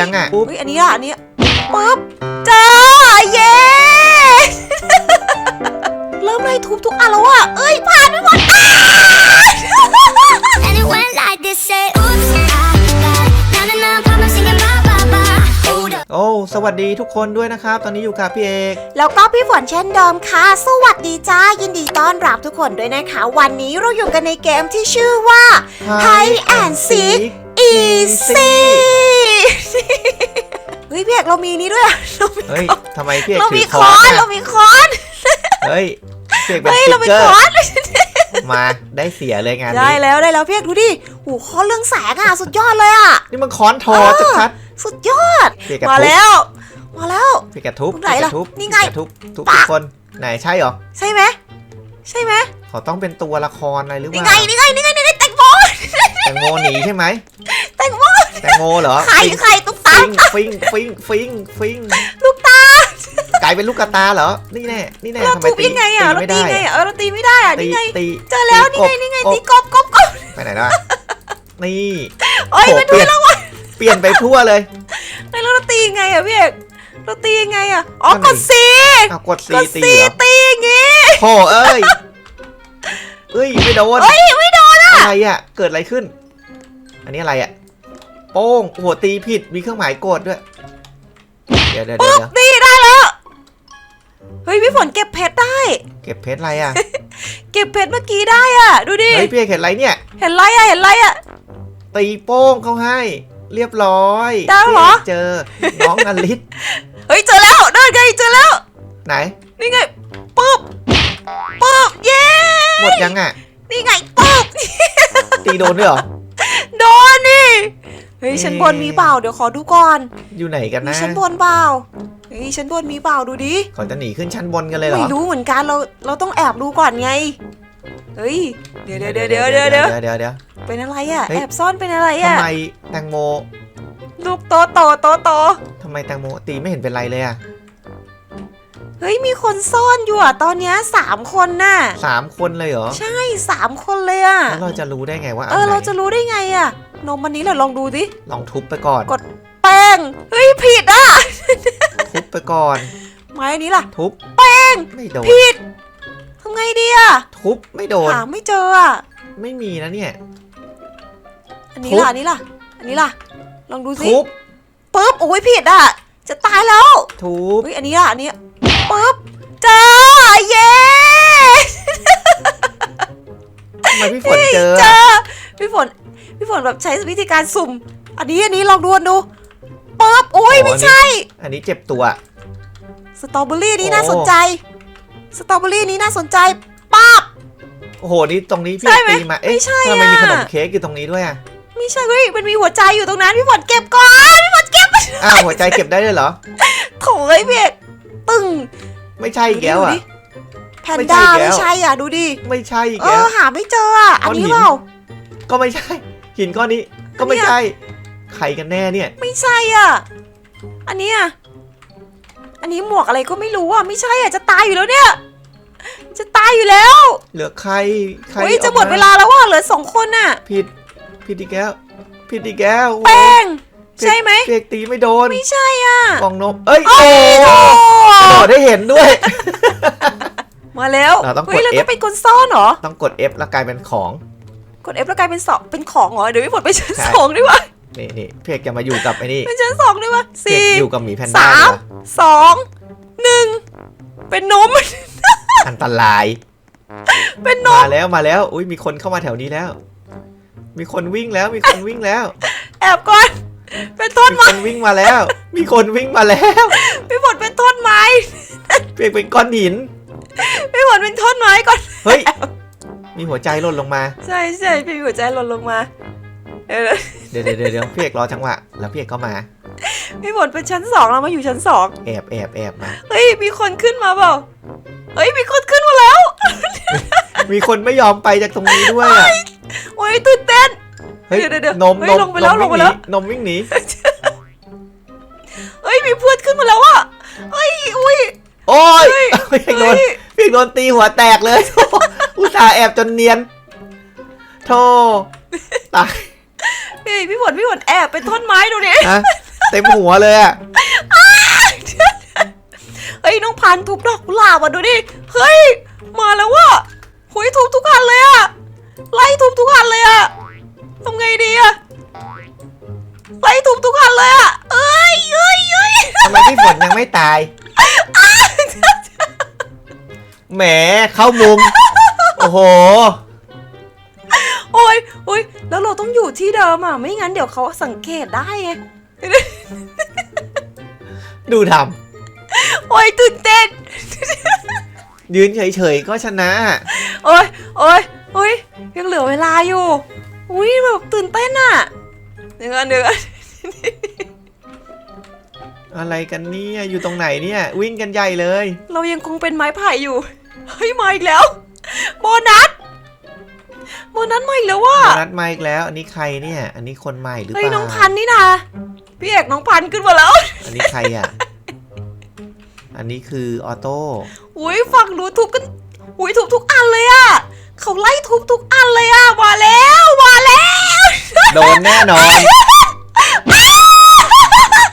ยังอะปุ๊บเฮ้ยอันนี้อะอันนี้ปุ๊บจ้าเย้ เริ่มไล่ทุบทุกอันแล้วอะเอ้ยผ่านไปหมดอ้า And it went like this, say, oops, I got na na na, pop, I'm singing ba ba ba. Hold up. โอ้สวัสดีทุกคนด้วยนะครับ ตอนนี้อยู่กับพี่เอกแล้วก็พี่ฝนเช่นเดิมค่ะ สวัสดีจ้า ยินดีต้อนรับทุกคนด้วยนะคะ วันนี้เราอยู่กันในเกมที่ชื่อว่า Hide and Seek Easy เฮ้ยพี่เอกเรามีนี่ด้วยอะเรามีเฮ้ยทำไมพี่เอกเราถืมีอคคออนนนเราอะมีคอน เฮ้ยพี่เอกเป็นเฮ้ย สเราติ๊มีกเกอคร์อน มาได้เสียเลยงานได้นี้แล้วได้แล้วพี่เอกดูดิหูคอนเรื่องแสงอะสุดยอดเลยอะ นี่มันค้อนทอเออ ชัดสุดยอด ๆพี่เอกกระมาทุบแล้ว มาแล้ว พี่เอกกระทุบตรงไหนพี่เอกล่ะกระทุบนี่ไงพี่เอกกระทุบทุบปะทุกคนไหนใช่เหรอใช่ไหมใช่ไหมเขาต้องเป็นตัวละครอะไรหรือเปนี่ล่าไงนี่ไงนี่ไงนี่ไงแต งโมแตงโมหนีใช่ไหมแตงโมแตงโมเหรอไข่ไข่ตุ๊กตาฟิงฟิงฟิงฟิงฟิงลูกตากลายเป็นลูกกระตาเหรอ นี่แน่ นี่แน่เราทำไมทุบตียังไงอะตีเราไม่ตีได้ไงอะเออเราตีไม่ได้อะตีนี่ไง ตีเจอแล้วตีนี่ไงนี่ไงกบตีกบกบกบไปไหนแล้วอะนี่โอ้ยโอ้มาเปดูลี่ยนแล้ววะเปลี่ยนไปทั่วเลยแล้วเราตียังไงอะพี่เอกเราตียังไงอะอ๋อนั่นกดิดซีเอากดกซีดตีซีเหรอตีอย่างงี้โอ้เอ้ยเอ้ยไม่โดนเฮ้ยไม่โดนอะอะไรอะเกิดอะไรขึ้น อันนี้อะไรอะโป้งโอ้โหตีผิด มีเครื่องหมายโกดด้วย เดี๋ยวเดี๋ยวเดี๋ปุ๊ยวบตีได้แล้ว เฮ้ยพี่ฝนเก็บเพชรได้ เก็บเพชรอะไรอะเก็บเพชรเมื่อกี้ได้อะ ดูดิ เฮ้ยพี่เอกเห็นอะไรเนี่ย เห็นไรอะ เห็นไรอะ ตีโป้งเขาให้ เรียบร้อยได้แล้วเหรอ พี่กเจอ น้องอลิสเฮ้ยเจอแล้วเดินไงเจอแล้ว ไหน นี่ไงปุ๊บปุ๊บเย้หมดยังอะนี่ไงปุ๊บ ตีโดนด้วยเหรอโดนนี่ เฮ้ยเอ๊ะชั้นบนมีเปล่าเดี๋ยวขอดูก่อนอยู่ไหนกันมีนะ ชั้นบนเปล่าเฮ้ยชั้นบนมีเปล่าดูดิเขาจะหนีขึ้นชั้นบนกันเลยเหรอไม่รู้เหมือนกันเราเราต้องแอบดูก่อนไงเฮ้ยเดี๋ยวเดี๋ยวเดี๋ยวเดี๋ยวเดี๋ยวเดี๋ยวเดี๋ยวเดี๋ยว เป็นอะไรอะเฮ้ย แอบซ่อนเป็นอะไรทำอะไมแตงโมลูกโตโตโตโตทำไมแตงโมตีไม่เห็นเป็นไรเลยอะเฮ้ยมีคนซ่อนอยู่อะตอนเนี้ยสามคนน่ะสามคนเลยเหรอใช่สามคนเลยอะแล้วเราจะรู้ได้ไงว่าเออันอไหนเราจะรู้ได้ไงอะ นมอันนี้เหรอลองดูดิลองทุบไปก่อน กดแป้งเฮ้ยผิดอะทุบไปก่อน ไม้อันนี้ล่ะ ทุบแป้งไม่โดนผิดทำไงดีอะทุบไม่โดนหาไม่เจออะไม่มีนะเนี่ย อันนี้ทุบล่ะอันนี้ล่ะ อันนี้ล่ะ ลองดูสิทุบปึ๊บโอ้ยผิดอะ จะตายแล้วทุบเฮ้ยอันนี้ล่ะอันนี้ปึ๊บเจอเย้ทำไมพี่ฝนเจอเจอะอพี่ฝน พี่ฝนแบบใช้วิธีการสุ่ม อันนี้อันนี้ลองดูดูปึ๊บโอ้ยไม่ใช่ อันนี้เจ็บตัว สตรอเบอรี่นี้โอ้น่าสนใจ สตรอเบอรี่นี้น่าสนใจป๊าบโอ้โห นี่ตรงนี้พี่ใช่ไหมตีมา เอ๊ะไม่ใช่ทำไมมีอะขนมเค้กอยู่ตรงนี้ด้วยอะไม่ใช่เฮ้ยมันมีหัวใจอยู่ตรงนั้นพี่ฝนเก็บก่อนพี่ฝนเก็บอ้าวหัวใจเก็บได้ด้วยเหรอโถ่เอ้ยพี่เอกตึ้งไม่ใช่อีกแล้วดูอะดิแพนไม่ใช่ด้าอีกแล้วไม่ใช่อะดูดิ ไม่ใช่อีกเอแล้วอหาไม่เจออะอันก้อนนี้หินเปล่าก็ไม่ใช่ หินก้อนนี้ก็ไม่เนี่ยใช่ใครกันแน่เนี่ย ไม่ใช่อะ อันนี้อะอันนี้หมวกอะไรก็ไม่รู้อะไม่ใช่อะจะตายอยู่แล้วเนี่ย จะตายอยู่แล้วเหลือใครใครเฮ้ยจะออกหมดเวลาแล้วว่ะเหลือสองคนน่ะ ผิดผิดอีกแล้วผิดอีกแล้วโอ้แป้งเพียกใช่ไหมเพียกตีไม่โดนไม่ใช่อะกล่องนมเอ้ยโอ้โอ้กระโดดได้เห็นด้วย มาแล้วเราต้องกดเฮ้ยเรา F ต้องเป็นคนซ่อนเหรอต้องกด F แล้วกลายเป็นของ กด F แล้วกลายเป็นสองเป็นของเหรอเดี๋ยวพี่ฝนไปชั้นใช่ สองดีกว่านี่นี่เพียกจะมาอยู่กับไอ้นี่ไปชั้นสองดีกว่าเพียกสี่อยู่กับหมีแพนด้าสามดีกว่าสองหนึ่งเป็นนม อันตราย เป็นนมามแล้วมาแล้ว อุ้ยมีคนเข้ามาแถวนี้แล้ว มีคนวิ่งแล้ว มีคนวิ่งแล้ว แอบก่อน เป็นต้นมีไม้คนวิ่งมาแล้ว มีคนวิ่งมาแล้วพี่ฝนเป็นต้นไม้เพียกเป็นก้อนหิน พี่ฝนเป็นต้นไม้ก่อนเฮ้ย มีหัวใจหล่นลงมา ใช่ใช่พี่หัวใจหล่นลงมา เออเดี๋ยวเดี๋ยวเดี๋ยวเดี๋ยวพี่เอกรอจังหวะแล้วพี่เอกก็มา พี่ฝนเป็นชั้นสองเรามาอยู่ชั้นสองแอบแอบแอบมาเฮ้ยมีคนขึ้นมาเปล่าเฮ้ยมีคนขึ้นมาแล้ว มีคนไม่ยอมไปจากตรงนี้ด้วยอะโอ้ยตื่นเต้นเฮ้ยเดี๋ยวเดี๋ยวเดี๋ยวนมเฮ้นยมลงไปแล้วนมลงไปวิ่งหแล้นีวนมวิ่งหนีเฮ้ยมีเพื่อนขึ้นมาแล้วอะเฮ้ยอุ้ยโอ้ยเฮ้ยพี่เอกโดนเฮ้ยพี่เอกโดนตีหัวแตกเลย อุตส่าห์แอบจนเนียน โธ่ตายพี่พี่ฝนพี่ฝนแอบเป็นต้นไม้ดูดิฮะเต็มหัวเลยอะเฮ้ยน้องพันธุ์ทุบดอกกุหลาบอะดูดิ เฮ้ย มาแล้วว่ะหุยทุบทุกอันเลยอะไล่ทุบทุกอันเลยอะทำไงดีอะไล่ทุบทุกอันเลยอะเอ้ยเอ้ยเอ้ยทำไมพี่ฝนยังไม่ตาย แหมเข้ามุม โอ้โห โอ้ยโอ้ยแล้วเราต้องอยู่ที่เดิมอะ ไม่งั้นเดี๋ยวเขาสังเกตได้ไง ดูทโอ้ยตื่นเต้นำยืนเฉยๆก็ชนะ โอ้ยโอ้ยโอ้ยยังเหลือเวลาอยู่ อุ้ยแบบตื่นเต้นอะเดี๋ยวก่อนเดี๋ยวก่อนอะไรกันเนี่ย อยู่ตรงไหนเนี่ย วิ่งกันใหญ่เลย เรายังคงเป็นไม้ไผ่อยู่ เฮ้ยมาอีกแล้ว โบนัสโบนัสมาอีกแล้วว่ะโบนัสมาอีกแล้ว อันนี้ใครเนี่ย อันนี้คนใหม่หรือเปเฮ้ยล่าน้องพันธุ์นี่นะพี่เอกน้องพันธุ์ขึ้นมาแล้ว อันนี้ใครอะ อันนี้คือออโต้อุ้ยฝั่งหนูทุบกัน อุ้ยทุบทุกอันเลยอะเขาไล่ทุบทุกอันเลยอะมาแล้วมาแล้ว โดนแน่นอน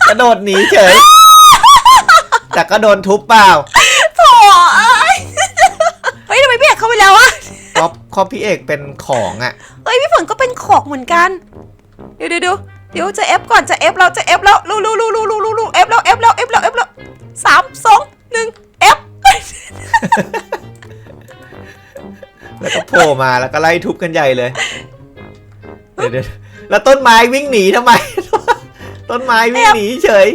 กระโดดหนีเฉยแต่ก็โดนทุบเปล่า ก็ข้อพี่เอกเป็นของอะเฮ้ยพี่ฝนก็เป็นขอกเหมือนกัน เดี๋ยวเดี๋ยวเดี๋ยวเดี๋ยวจะเอฟก่อนจะเอฟแล้วจะเอฟแล้วลูลูลูลูลูลูลูเอฟแล้วเอฟแล้วเอฟแล้วเอฟแล้วสามสองหนึ่งเอฟแล้วก็โผล่มาแล้วก็ไล่ทุบกันใหญ่เลย เดี๋ยวเดี๋ยวแล้วต้นไม้วิ่งหนีทำไม ต้นไม้วิ่งหนีเฉย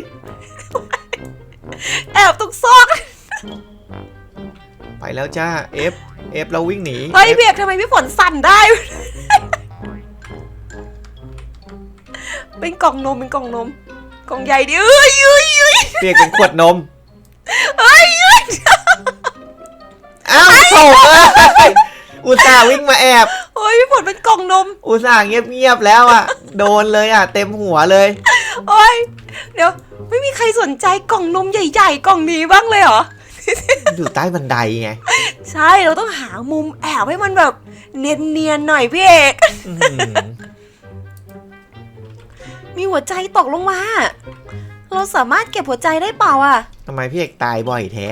แอบตรงซอก ไปแล้วจ้า F F แล้ววิ่งหนีเฮ้ย F เบียกทำไมพี่ฝนสั่นได้ เป็นกล่องนมเป็นกล่องนม กล่องใหญ่ดิเอ้ยเอ้ยเอ้ยเปียกเป็นขวดนมเอ้ยเอ้ยอ้าวโถ่เอ้ยอุตส่าห์วิ่งมาแอบ โอ้ยพี่ฝนเป็นกล่องนม อุตส่าห์เงียบๆแล้วอะ โดนเลยอะ เต็มหัวเลย โอ้ยเดี๋ยว ไม่มีใครสนใจกล่องนมใหญ่ ๆ กล่องนี้บ้างเลยเหรอ อยู่ใต้บันไดไง ใช่เราต้องหามุมแอบให้มันแบบเนียนๆหน่อยพี่เอกอื้อหือมีหัวใจตกลงมา เราสามารถเก็บหัวใจได้เปล่าอะทำไมพี่เอกตายบ่อยแท้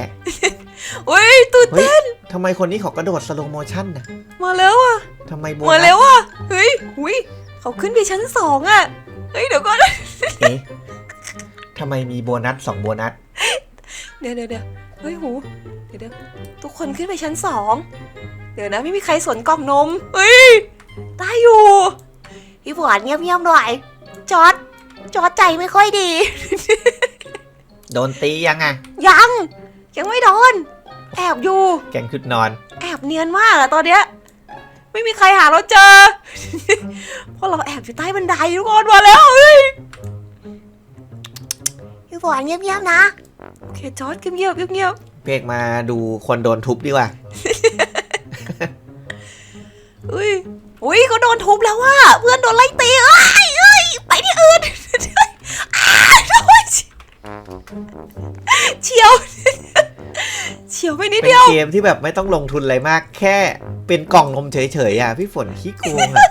อุ้ยตื่นเฮ้ยเต้นทำไมคนนี้เขากระโดดสโลโมชั่นนะมาแล้วอะทำไมโบมานัแล้วสอะเฮ้ยหุยเขาขึ้นไปชั้นสองอะเฮ้ยเดี๋ยวก่อนเอ๊ะทำไมมีโบนัสสองโบนัส เดี๋ยวเดี๋ยว เดี๋ยวเฮ้ยหูเดี๋ยวเดี๋ยวทุกคนขึ้นไปชั้นสองเดี๋ยวนะไม่มีใครสนกล่องนมเฮ้ยได้อยู่พี่ฝนเงียบๆหน่อยจอดจอดใจไม่ค่อยดี โดนตียังอะยัง ยังไม่โดน แอบอยู่ แกงชุดนอน แอบเนียนมากอะตอนเนี้ย ไม่มีใครหาเราเจอ เพราะเราแอบอยู่ใต้บันไดทุกคนมาแล้วเฮ้ยพี่ฝนเงียบๆนะ โอเคจอดเงียบๆเงียบเพกมาดูคนโดนทุบดีกว่า ๆอุ้ยอุ้ยเขาโดนทุบแล้วว่ะเพื่อนโดนไล่ตีเอ้ยเอ้ยไปที่อื่นอ้าวโอ้ยเฉียวเฉียวไปนิดเป็นเดียว เกมที่แบบไม่ต้องลงทุนอะไรมาก แค่เป็นกล่องนมเฉยๆอะพี่ฝนขี้โกงอะ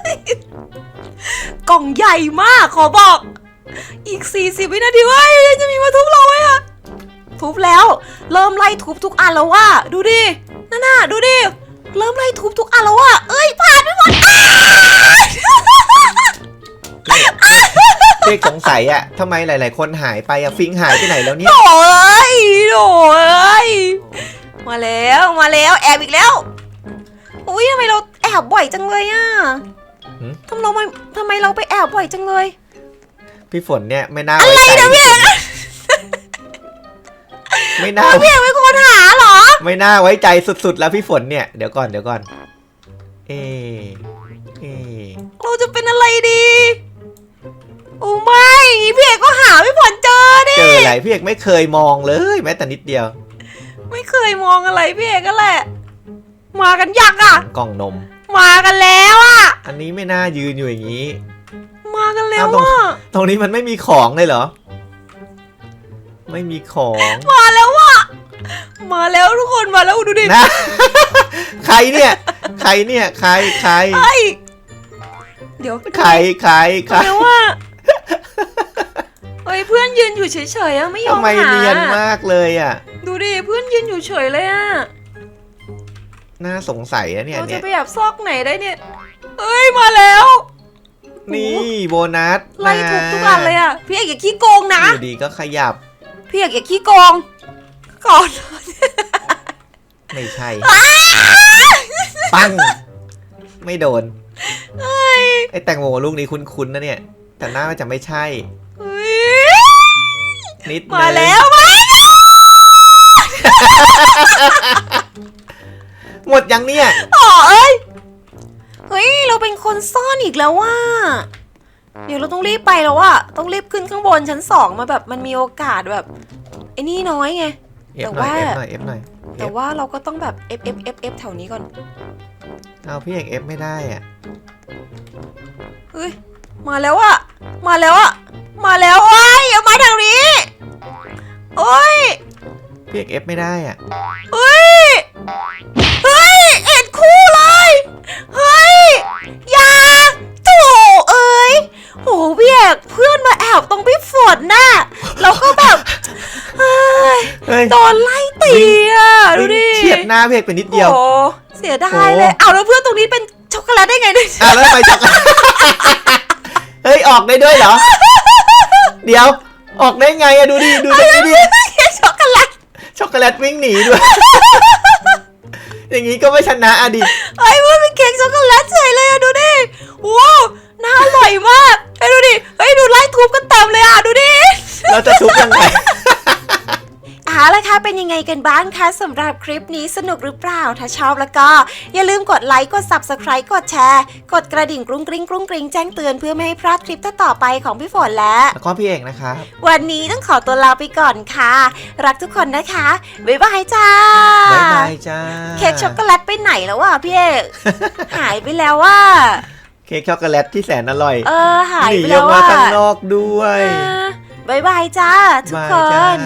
กล่องใหญ่มากขอบอก อีก 40 วินาทีเว้ยยังจะมีมาทุบเราไหมอะ ทุบแล้ว เริ่มไล่ทุบทุกอันแล้วว่าดูดินั่นน่ะดูดิเริ่มไล่ทุบทุกอันแล้วว่าเอ้ยผ่านไปหมดอ้าเพกสงสัยอะทำไมหลาย ๆ คนหายไปอะฟิงหายไปไหนแล้วเนี่ยโอ้ยโอ้ยมาแล้วมาแล้วแอบอีกแล้วอุ้ยทำไมเราแอบบ่อยจังเลยอะหืมทำเราทำไมเราไปแอบบ่อยจังเลย พี่ฝนเนี่ยไม่น่าอะไว้ใจ ไม่น่า พี่เอกเป็นคนหาเหรอ ไม่น่าไว้ใจสุดๆแล้วพี่ฝนเนี่ย เดี๋ยวก่อนเดี๋ยวก่อน เอะเอะเราจะเป็นอะไรดี โอ้ไม่อย่างงี้พี่เอกก็หาไม่ผลเจอดิเจออะไรพี่เอกไม่เคยมองเลยแม้แต่นิดเดียว ไม่เคยมองอะไรพี่เอกก็แหละ มากันยักษ์อะ กล่องนม มากันแล้วอะ อันนี้ไม่น่ายืนอยู่อย่างนี้ มากันแล้วเอาตรง อะ ตรงนี้มันไม่มีของเลยเหรอ ไม่มีของ มาแล้วอะ มาแล้วทุกคนมาแล้วดูดินะ ใครเนี่ย ใครเนี่ย ใคร ใครไอ้ยเดี๋ยวใคร ใคร ใครมาแล้วอะเฮ้ยเพื่อนยืนอยู่เฉยๆอะไม่ยอทำมไมหาเนียนมากเลยอะ ดูดิเพื่อนยืนอยู่เฉยเลยอะน่าสงสัยนะเนี่ยเราเนี่จะย ไปแอบซอกไหนได้เนี่ยเฮ้ยมาแล้วนี่โบนัสไล่ทุกทุกอันเลยอะพี่เอกอย่าขี้โกงนะ อยู่ดีก็ขยับ พี่เอกอย่าขี้โกงก่อน ไม่ใช่ ปัง ไม่โดน ไอ้แตงโมลูกนี้คุ้นๆนะเนี่ย แต่หน้ามันจะไม่ใช่เฮ้ยนิดนึงมาแล้วมาหมดยังเนี่ย อ๋อเอ้ย เฮ้ย เราเป็นคนซ่อนอีกแล้วว่า เดี๋ยวเราต้องรีบไปแล้วอะต้องรีบขึ้นข้างบนชั้นสองมาแบบมันมีโอกาสแบบไอ้นี่น้อยไง เอแต่ฟหน่อยว่าเอฟหน่อยเอฟหน่อยแต่ว่าเราก็ต้องแบบ F F F F แถวนี้ก่อนเอาพี่เอกเอฟไม่ได้อะเฮ้ยมาแล้วอะมาแล้วอะมาแล้วโอ้ยเอามาทางนี้โอ้ยพี่เอกเอฟไม่ได้อะเฮ้ยเฮ้ยเอ็ดคู่เลยเฮ้ยอย่ บตรงพี่ฝนน่ะแล้วก็แบบเฮ้ยเฮ้ยโดนไล่ตีอะดูดิเฉียดหน้าพี่เอกไปนิดเดียว โอ้เสียดายเลย โอ้ เอาแล้วเพื่อนตรงนี้เป็นช็อกโกแลตได้ไงเนี่ย อะแล้วทำไมช็อกเฮ้ยออกได้ด้วยเหรอ เดี๋ยวออกได้ไงอะดูดิดูตรงนี้ดิช็อกโกแลตช็อกโกแลตวิ่งหนีด้วย อย่างนี้ก็ไม่ชนะอะดิ ไอ้ยมันเป็นเค้กช็อกโกแลตเฉยเลยอะดูดิว้าวน่าอร่อยมาก กันบ้างคะสำหรับคลิปนี้สนุกหรือเปล่า ถ้าชอบแล้วก็ อย่าลืมกดไลค์กด Subscribe กดแชร์ กดกระดิ่งกรุ้งกริ้งกรุ้งกริ้งแจ้งเตือนเพื่อไม่ให้พลาดคลิปต่อๆไปของพี่ฝนและ แล้วก็พี่เอกนะครับวันนี้ต้องขอตัวลาไปก่อนค่ะ รักทุกคนนะคะ บ๊ายบายจ้า บ๊ายบายจ้าเค้กช็อกโกแลตไปไหนแล้ววะพี่เอก หายไปแล้วว่า เค้กช็อกโกแลตที่แสนอร่อยเออหายหนีไปอแล้อวกมาว่าข้างนอกด้วยบายบายจ้าทุกบายคจ้าน